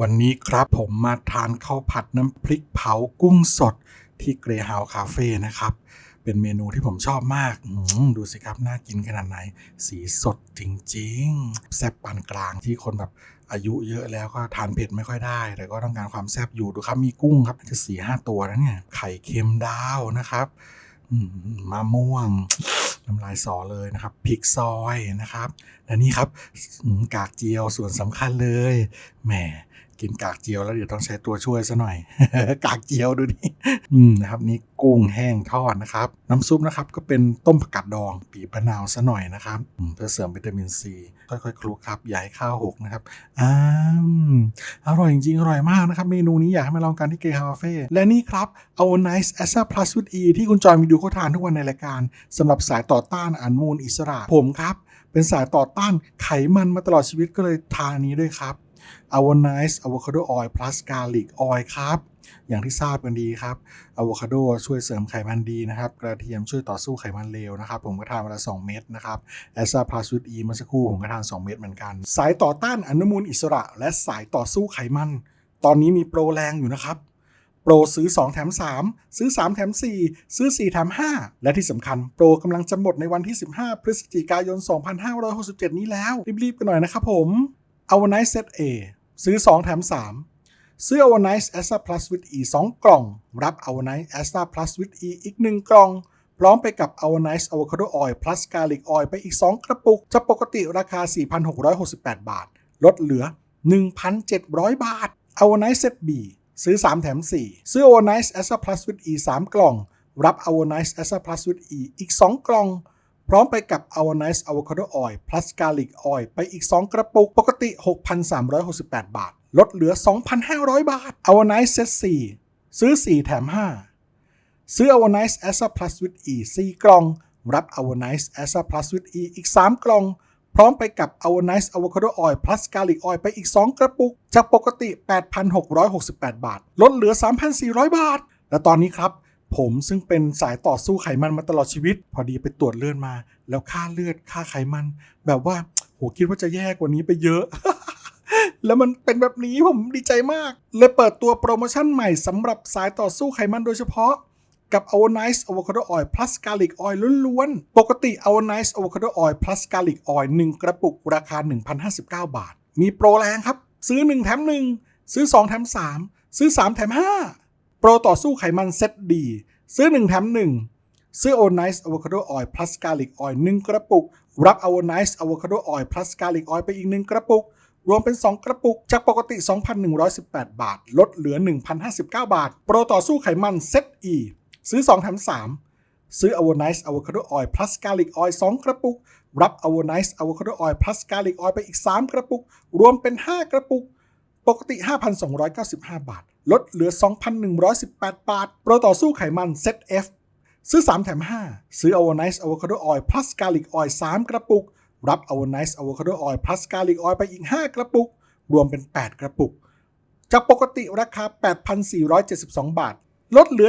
วันนี้ครับผมมาทานข้าวผัดน้ำพริกเผากุ้งสดที่เกรฮาวคาเฟ่นะครับ เป็นเมนูที่ผมชอบมาก ดูสิครับ น่ากินขนาดไหน สีสดจริงๆ แซ่บปานกลางที่คนแบบอายุเยอะแล้วก็ทานเผ็ดไม่ค่อยได้ แต่ก็ต้องการความแซ่บอยู่ดูครับ มีกุ้งครับจะสี่ห้าตัวนะเนี่ย ไข่เค็มดาวนะครับมะม่วงน้ำลายสอเลยนะครับพริกซอยนะครับ และนี่ครับกากเจียวส่วนสำคัญเลยแหม กินกากเจียวแล้วเดี๋ยวต้องใช้ตัวช่วยซะหน่อย กากเจียวดูดิอืมนะครับนี่กุ้งแห้งทอดนะครับ น้ำซุปนะครับก็เป็นต้มผักกาดดองปีบมะนาวซะหน่อยนะครับอืมเพื่อเสริมวิตามินซีค่อยๆคลุกครับอย่าให้ข้าวหกนะครับอ้ามอร่อยจริงๆอร่อยมากนะครับ เมนูนี้อยากให้มาลองกันที่เกย์คาเฟ่และนี่ครับเอา nice a s a plus with e ที่คุณจอยมีดูเขาทานทุกวันในรายการสำหรับสายต่อต้านอนุมูลอิสระผมครับเป็นสายต่อต้านไขมันมาตลอดชีวิตก็เลยทานอันนี้ด้วยครับ a v o n i c e Avocado Oil plus Garlic Oil ครับ อย่างที่ทราบกันดีครับอะโวคาโดช่วยเสริมไขมันดีนะครับ กระเทียมช่วยต่อสู้ไขมันเลวนะครับ ผมก็ทานวันละ2เม็ดนะครับแอสซาพลาสวิตอีเมื่อสักครู่ผมก็ทาน 2 เม็ดเหมือนกัน สายต่อต้านอนุมูลอิสระ และสายต่อสู้ไขมัน ตอนนี้มีโปรแรงอยู่นะครับโปรซื้อ 2 แถม 3 ซื้อ 3 แถม 4 ซื้อ 4 แถม 5 และที่สำคัญโปรกำลังจะหมดในวันที่ 15 พฤศจิกายน 2567 นี้แล้ว รีบ ๆ กันหน่อยนะครับผม a v o n i c e Set A ซื้อ 2 แถม 3 ซื้อ a v o n i c e a s t a Plus with E 2 กล่อง รับ a v o n i c e a s t a Plus with E อีก 1 กล่อง พร้อมไปกับ a v o n i c e Avocado Oil plus Garlic Oil ไปอีก 2 กระปุก จะปกติราคา 4,668 บาท ลดเหลือ 1,700 บาท a v o n i c e Set B ซื้อ 3 แถม 4 ซื้อ a v o n i c e a s t a Plus with E 3 กล่อง รับ a v o n i c e a s t a Plus with E อีก 2 กล่อง พร้อมไปกับ a v o n i c e Avocado Oil plus Garlic Oil ไปอีก 2 กระปุกปกติ 6,368 บาท ลดเหลือ 2,500 บาท a v o n i c e Set 4 ซื้อ 4 แถม 5 ซื้อ a v o n i c e a s a Plus with E 4 กล่อง รับ a v o n i c e a s a Plus with E อีก 3 กล่อง พร้อมไปกับ a v o n i c e Avocado Oil plus Garlic Oil ไปอีก 2 กระปุก จากปกติ 8,668 บาท ลดเหลือ 3,400 บาท และตอนนี้ครับ ผมซึ่งเป็นสายต่อสู้ไขมันมาตลอดชีวิต พอดีไปตรวจเลือดมา แล้วค่าเลือดค่าไขมัน แบบว่าโหคิดว่าจะแย่กว่านี้ไปเยอะ แล้วมันเป็นแบบนี้ผมดีใจมาก เลยเปิดตัวโปรโมชั่นใหม่สำหรับสายต่อสู้ไขมันโดยเฉพาะกับ a v o n i c e Avocado Oil plus Garlic Oil ล้วนๆ ปกติ a v o n i c e Avocado Oil plus Garlic Oil 1 กระปุกราคา 1,059 บาท มีโปรแรงครับ ซื้อ 1 แถม 1 ซื้อ 2 แถม 3 ซื้อ 3 แถม 5 โปรต่อสู้ไขมันเซตดี ซื้อ 1 แถม 1 ซื้อโอไนซ์อะโวคาโดออยล์ plus garlic oil 1 กระปุก รับอโวไนซ์อะโวคาโดออยล์ plus หริกออยล์ไปอีก 1 กระปุก รวมเป็น 2 กระปุก จากปกติ 2,118 บาท ลดเหลือ 1,059 บาท โปรต่อสู้ไขมันเซตอีซื้อ 2 แถม 3 ซื้ออโวไนซ์อะโวคาโดออยล์ plus garlic oil 2 กระปุก รับอโวไนซ์อะโวคาโดออยล์ plus หริกออยล์ไปอีก 3 กระปุก รวมเป็น 5 กระปุก ปกติ 5,295 บาท ลดเหลือ 2,118 บาท โปรต่อสู้ไขมันเซต F ซื้อ 3 แถม 5 ซื้อ a v o n i c e Avocado Oil plus Garlic Oil 3 กระปุก รับ a v o n i c e Avocado Oil plus Garlic Oil ไปอีก 5 กระปุก รวมเป็น 8 กระปุก จากปกติราคา 8,472 บาท ลดเหลือ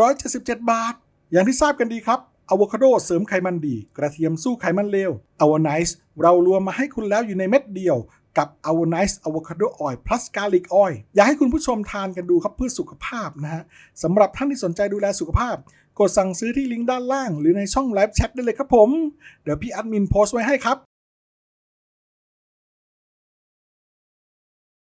3,177 บาท อย่างที่ทราบกันดีครับอะโวคาโดเสริมไขมันดี กระเทียมสู้ไขมันเลวอ v o n i c e เรารวมมาให้คุณแล้วอยู่ในเม็ดเดียว กับ a v o n i c e Avocado Oil plus Garlic Oil อยากให้คุณผู้ชมทานกันดูครับเพื่อสุขภาพนะฮะสำหรับท่านที่สนใจดูแลสุขภาพ กดสั่งซื้อที่ลิงก์ด้านล่าง หรือในช่องไลฟ์แชทได้เลยครับผม เดี๋ยวพี่แอดมินโพสต์ไว้ให้ครับ